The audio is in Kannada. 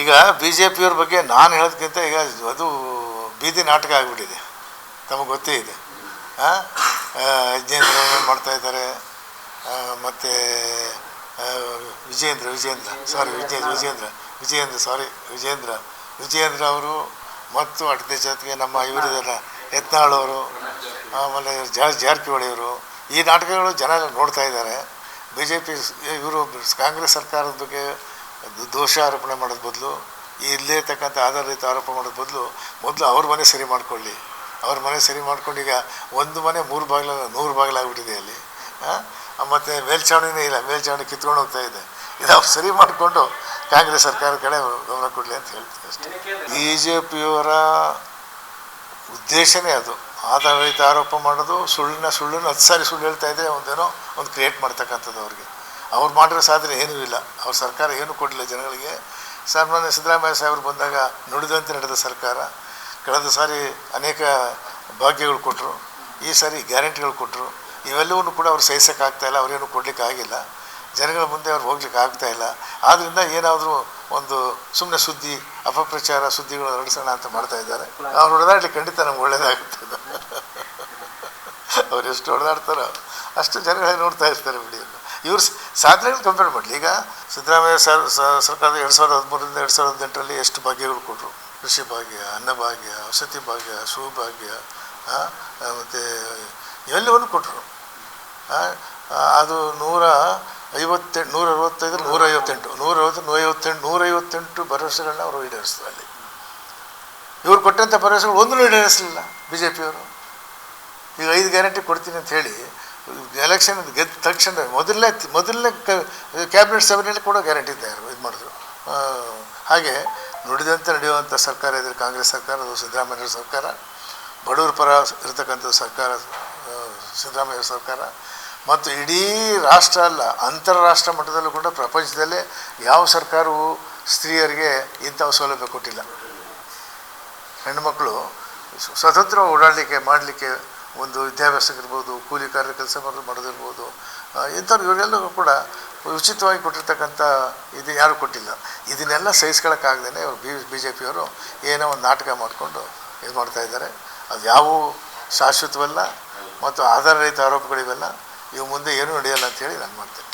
ಈಗ ಬಿ ಜೆ ಪಿಯವ್ರ ಬಗ್ಗೆ ನಾನು ಹೇಳೋದಕ್ಕಿಂತ ಈಗ ಅದು ಬೀದಿ ನಾಟಕ ಆಗಿಬಿಟ್ಟಿದೆ. ತಮಗೆ ಗೊತ್ತೇ ಇದೆ. ಯಜ್ಞೇಂದ್ರ ಮಾಡ್ತಾ ಇದ್ದಾರೆ. ಮತ್ತು ವಿಜೇಂದ್ರ ವಿಜೇಂದ್ರ ಸಾರಿ ವಿಜಯ ವಿಜೇಂದ್ರ ವಿಜಯೇಂದ್ರ ಸಾರಿ ವಿಜೇಂದ್ರ ವಿಜಯೇಂದ್ರ ಅವರು ಮತ್ತು ಅಟದೇ ಜೊತೆಗೆ ನಮ್ಮ ಇವರಿದೆಲ್ಲ ಯತ್ನಾಳವರು ಆಮೇಲೆ ಜಾರ್ ಜಾರಕಿಹೊಳಿ ಅವರು, ಈ ನಾಟಕಗಳು ಜನ ನೋಡ್ತಾ ಇದ್ದಾರೆ. ಬಿ ಜೆ ಪಿ ಇವರು ಕಾಂಗ್ರೆಸ್ ಸರ್ಕಾರದ ಬಗ್ಗೆ ದೋಷ ಆರೋಪಣೆ ಮಾಡೋದು ಬದಲು ಇಲ್ಲೇ ಇರ್ತಕ್ಕಂಥ ಆಧಾರಿತ ಆರೋಪ ಮಾಡೋದು ಬದಲು, ಮೊದಲು ಅವ್ರ ಮನೆ ಸರಿ ಮಾಡ್ಕೊಳ್ಳಿ. ಅವ್ರ ಮನೆ ಸರಿ ಮಾಡ್ಕೊಂಡು ಈಗ ಒಂದು ಮನೆ ಮೂರು ಬಾಗಿಲ, ನೂರು ಬಾಗಿಲಾಗ್ಬಿಟ್ಟಿದೆ ಅಲ್ಲಿ. ಮತ್ತು ಮೇಲ್ಛಾವಣಿನೇ ಇಲ್ಲ, ಮೇಲ್ಛಾವಣಿ ಕಿತ್ಕೊಂಡು ಹೋಗ್ತಾ ಇದೆ. ಇದು ಅವ್ರು ಸರಿ ಮಾಡಿಕೊಂಡು ಕಾಂಗ್ರೆಸ್ ಸರ್ಕಾರದ ಕಡೆ ಗಮನ ಕೊಡಲಿ ಅಂತ ಹೇಳ್ತೀನಿ ಅಷ್ಟೇ. ಬಿ ಜೆ ಪಿಯವರ ಉದ್ದೇಶನೇ ಅದು. ಆಧಾರಿತ ಆರೋಪ ಮಾಡೋದು ಸುಳ್ಳಿನ ಸುಳ್ಳನ್ನು ಹತ್ತು ಸಾರಿ ಸುಳ್ಳು ಹೇಳ್ತಾ ಇದ್ದರೆ ಒಂದೇನೋ ಒಂದು ಕ್ರಿಯೇಟ್ ಮಾಡ್ತಕ್ಕಂಥದ್ದು ಅವ್ರಿಗೆ. ಅವ್ರು ಮಾಡಿರೋ ಸಾಧನೆ ಏನೂ ಇಲ್ಲ. ಅವ್ರ ಸರ್ಕಾರ ಏನೂ ಕೊಡಲಿಲ್ಲ ಜನಗಳಿಗೆ. ಸನ್ಮಾನ್ಯ ಸಿದ್ದರಾಮಯ್ಯ ಸಾಹೇಬರು ಬಂದಾಗ ನುಡಿದಂತೆ ನಡೆದ ಸರ್ಕಾರ. ಕಳೆದ ಸಾರಿ ಅನೇಕ ಭಾಗ್ಯಗಳು ಕೊಟ್ಟರು. ಈ ಸಾರಿ ಗ್ಯಾರಂಟಿಗಳು ಕೊಟ್ಟರು. ಇವೆಲ್ಲವನ್ನೂ ಕೂಡ ಅವ್ರು ಸಹಿಸೋಕ್ಕಾಗ್ತಾ ಇಲ್ಲ. ಅವ್ರೇನು ಕೊಡಲಿಕ್ಕೆ ಆಗಿಲ್ಲ. ಜನಗಳ ಮುಂದೆ ಅವ್ರು ಹೋಗ್ಲಿಕ್ಕೆ ಆಗ್ತಾ ಇಲ್ಲ. ಆದ್ದರಿಂದ ಏನಾದರೂ ಒಂದು ಸುಮ್ಮನೆ ಸುದ್ದಿ ಅಪಪ್ರಚಾರ ಸುದ್ದಿಗಳು ಹರಡಿಸೋಣ ಅಂತ ಮಾಡ್ತಾ ಇದ್ದಾರೆ. ಅವ್ರು ಹೊಡೆದಾಡಲಿ ಖಂಡಿತ ನಮ್ಗೆ ಒಳ್ಳೇದಾಗುತ್ತೆ ಅವ್ರು ಎಷ್ಟು ಹೊಡೆದಾಡ್ತಾರೋ ಅಷ್ಟು ಜನಗಳೇ ನೋಡ್ತಾ ಇರ್ತಾರೆ ವಿಡಿಯೋನ. ಇವ್ರ ಸಾಧನೆಗಳು ಕಂಪೇರ್ ಮಾಡಲಿ. ಈಗ ಸಿದ್ದರಾಮಯ್ಯ ಸರ್ ಸರ್ಕಾರದ ಎರಡು ಸಾವಿರದ ಹದಿಮೂರರಿಂದ ಎರಡು ಸಾವಿರದ ಹದಿನೆಂಟರಲ್ಲಿ ಎಷ್ಟು ಭಾಗ್ಯಗಳು ಕೊಟ್ಟರು ಕೃಷಿ ಭಾಗ್ಯ ಅನ್ನಭಾಗ್ಯ ವಸತಿ ಭಾಗ್ಯ ಸುಭಾಗ್ಯ ಮತ್ತು ಎಲ್ಲವನ್ನು ಕೊಟ್ಟರು ಅದು ನೂರ ಐವತ್ತೆಂಟು ನೂರ ಅರವತ್ತೈದು, ನೂರ ಐವತ್ತೆಂಟು, ನೂರ ಐವತ್ತು ನೂರ ಐವತ್ತೆಂಟು ನೂರ ಐವತ್ತೆಂಟು ಭರವಸೆಗಳನ್ನ ಅವರು ಈಡೇರಿಸ್ತಾರೆ ಅಲ್ಲಿ. ಇವರು ಕೊಟ್ಟಂಥ ಭರವಸೆಗಳು ಒಂದೂ ಈಡೇರಿಸಲಿಲ್ಲ ಬಿ ಜೆ ಪಿಯವರು ಈಗ ಐದು ಗ್ಯಾರಂಟಿ ಕೊಡ್ತೀನಿ ಅಂತ ಹೇಳಿ ಎಲೆಕ್ಷನ್ ಗೆದ್ದ ತಕ್ಷಣ ಮೊದಲನೇ ಮೊದಲನೇ ಕ್ಯಾಬಿನೆಟ್ ಸಭೆಯಲ್ಲಿ ಕೂಡ ಗ್ಯಾರಂಟಿ ತಯಾರು ಇದು ಮಾಡಿದ್ರು. ಹಾಗೆ ನುಡಿದಂತೆ ನಡೆಯುವಂಥ ಸರ್ಕಾರ ಇದ್ರೆ ಕಾಂಗ್ರೆಸ್ ಸರ್ಕಾರ, ಅದು ಸಿದ್ದರಾಮಯ್ಯ ಸರ್ಕಾರ, ಬಡವರ ಪರ ಇರತಕ್ಕಂಥ ಸರ್ಕಾರ ಸಿದ್ದರಾಮಯ್ಯ ಸರ್ಕಾರ, ಮತ್ತು ಇಡೀ ರಾಷ್ಟ್ರ ಅಲ್ಲ, ಅಂತಾರಾಷ್ಟ್ರ ಮಟ್ಟದಲ್ಲೂ ಕೂಡ ಪ್ರಪಂಚದಲ್ಲೇ ಯಾವ ಸರ್ಕಾರವು ಸ್ತ್ರೀಯರಿಗೆ ಇಂಥ ಸೌಲಭ್ಯ ಕೊಟ್ಟಿಲ್ಲ. ಹೆಣ್ಣುಮಕ್ಕಳು ಸ್ವ- ಸ್ವತಂತ್ರ ಓಡಾಡಲಿಕ್ಕೆ, ಮಾಡಲಿಕ್ಕೆ ಒಂದು ವಿದ್ಯಾಭ್ಯಾಸಕ್ಕಿರ್ಬೋದು ಕೂಲಿ ಕಾರ್ಯ ಕೆಲಸ ಮಾಡೋದು ಮಾಡೋದಿರ್ಬೋದು ಇಂಥವ್ರು ಇವರೆಲ್ಲರೂ ಕೂಡ ಉಚಿತವಾಗಿ ಕೊಟ್ಟಿರ್ತಕ್ಕಂಥ ಇದು ಯಾರೂ ಕೊಟ್ಟಿಲ್ಲ. ಇದನ್ನೆಲ್ಲ ಸಹಿಸ್ಕೊಳ್ಳೋಕ್ಕಾಗ್ದೇ ಇವರು ಬಿ ಬಿ ಜೆ ಪಿಯವರು ಏನೋ ಒಂದು ನಾಟಕ ಮಾಡಿಕೊಂಡು ಇದು ಮಾಡ್ತಾ ಇದ್ದಾರೆ. ಅದು ಯಾವುವು ಶಾಶ್ವತವಲ್ಲ ಮತ್ತು ಆಧಾರರಹಿತ ಆರೋಪಗಳಿವೆಲ್ಲ. ಇವು ಮುಂದೆ ಏನೂ ನಡೆಯಲ್ಲ ಅಂತೇಳಿ ನಾನು ಮಾಡ್ತೇನೆ.